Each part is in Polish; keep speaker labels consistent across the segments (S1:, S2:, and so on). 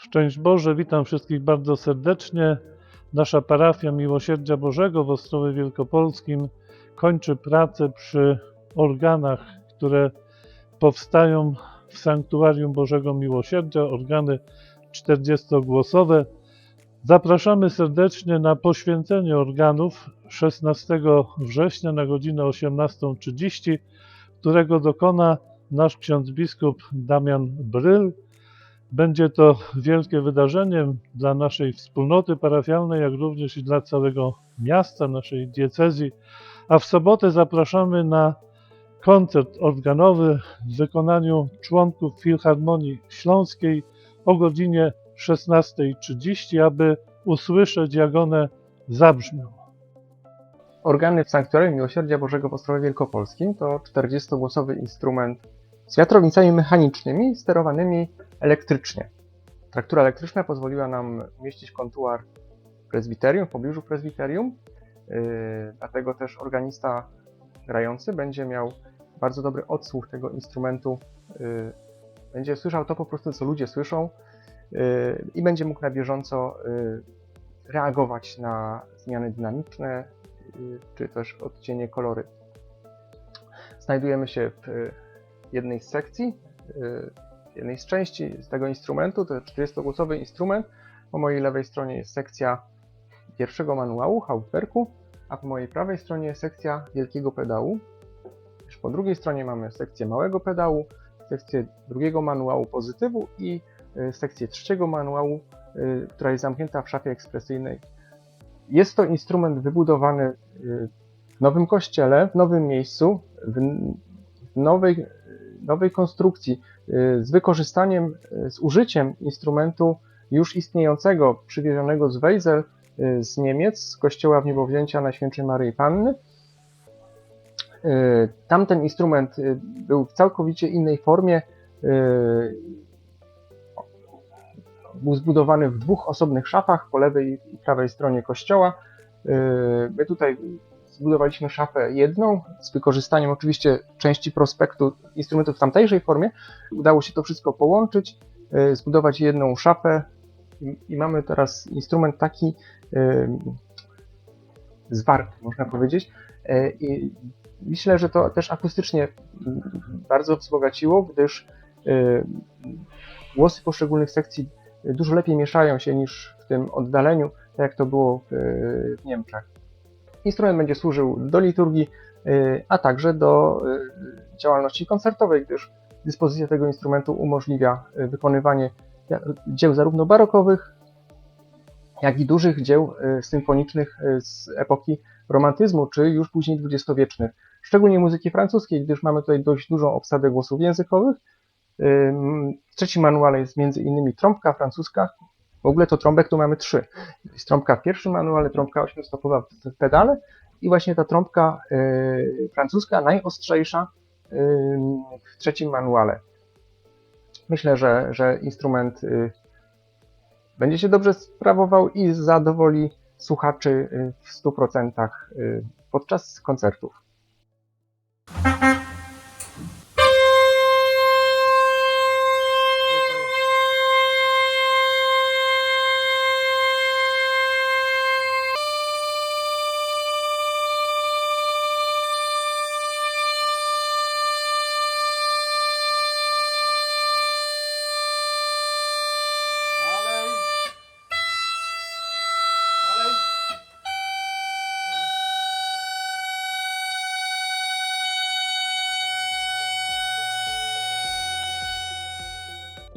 S1: Szczęść Boże, witam wszystkich bardzo serdecznie. Nasza parafia Miłosierdzia Bożego w Ostrowie Wielkopolskim kończy pracę przy organach, które powstają w Sanktuarium Bożego Miłosierdzia, organy 40-głosowe. Zapraszamy serdecznie na poświęcenie organów 16 września na godzinę 18.30, którego dokona nasz ksiądz biskup Damian Bryl. Będzie to wielkie wydarzenie dla naszej wspólnoty parafialnej, jak również i dla całego miasta, naszej diecezji. A w sobotę zapraszamy na koncert organowy w wykonaniu członków Filharmonii Śląskiej o godzinie 16.30, aby usłyszeć, jak one zabrzmią.
S2: Organy w Sanktuarium Miłosierdzia Bożego w Ostrowie Wielkopolskim to 40-głosowy instrument z wiatrownicami mechanicznymi sterowanymi elektrycznie. Traktura elektryczna pozwoliła nam umieścić kontuar prezbiterium, w pobliżu prezbiterium, yy, dlatego też organista grający będzie miał bardzo dobry odsłuch tego instrumentu, yy, będzie słyszał to po prostu, co ludzie słyszą yy, i będzie mógł na bieżąco reagować na zmiany dynamiczne, czy też odcienie kolory. Znajdujemy się w jednej z sekcji, y, jednej z części z tego instrumentu. To jest 40-głosowy instrument. Po mojej lewej stronie jest sekcja pierwszego manuału, Hauptwerku, a po mojej prawej stronie jest sekcja wielkiego pedału. Już po drugiej stronie mamy sekcję małego pedału, sekcję drugiego manuału pozytywu i y, sekcję trzeciego manuału, y, która jest zamknięta w szafie ekspresyjnej jest to instrument wybudowany w nowym kościele, w nowym miejscu, w nowej, nowej konstrukcji, y, z wykorzystaniem, y, z użyciem instrumentu już istniejącego, przywiezionego z Wejzel y, z Niemiec, z kościoła w niebowzięcia Najświętszej Maryi Panny. Tamten instrument był w całkowicie innej formie. Był zbudowany w dwóch osobnych szafach po lewej i prawej stronie kościoła. My tutaj zbudowaliśmy szafę jedną z wykorzystaniem oczywiście części prospektu instrumentów w tamtejszej formie. Udało się to wszystko połączyć, yy, zbudować jedną szafę i- mamy teraz instrument taki yy, zwarty, można powiedzieć. Yy, I myślę, że to też akustycznie mm, bardzo wzbogaciło, gdyż głosy poszczególnych sekcji dużo lepiej mieszają się niż w tym oddaleniu, tak jak to było w Niemczech. Instrument będzie służył do liturgii, y, a także do y, działalności koncertowej, gdyż dyspozycja tego instrumentu umożliwia y, wykonywanie dzieł zarówno barokowych, jak i dużych dzieł symfonicznych z epoki romantyzmu, czy już później dwudziestowiecznych. Szczególnie muzyki francuskiej, gdyż mamy tutaj dość dużą obsadę głosów językowych, W trzecim manuale jest między innymi trąbka francuska. W ogóle to trąbek tu mamy trzy. Jest trąbka w pierwszym manuale, trąbka ośmiostopowa w pedale i właśnie ta trąbka y, francuska, najostrzejsza ym, w trzecim manuale. Myślę, że, że instrument y, będzie się dobrze sprawował i zadowoli słuchaczy w 100% y, podczas koncertów.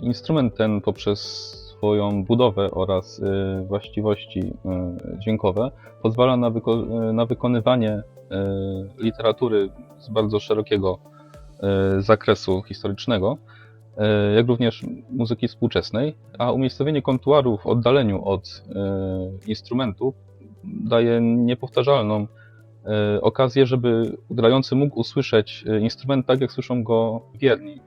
S3: Instrument ten poprzez swoją budowę oraz y, właściwości y, dźwiękowe pozwala na, wyko- y, na wykonywanie literatury z bardzo szerokiego zakresu historycznego, jak również muzyki współczesnej, a umiejscowienie kontuaru w oddaleniu od instrumentu daje niepowtarzalną okazję, żeby grający mógł usłyszeć instrument tak, jak słyszą go wierni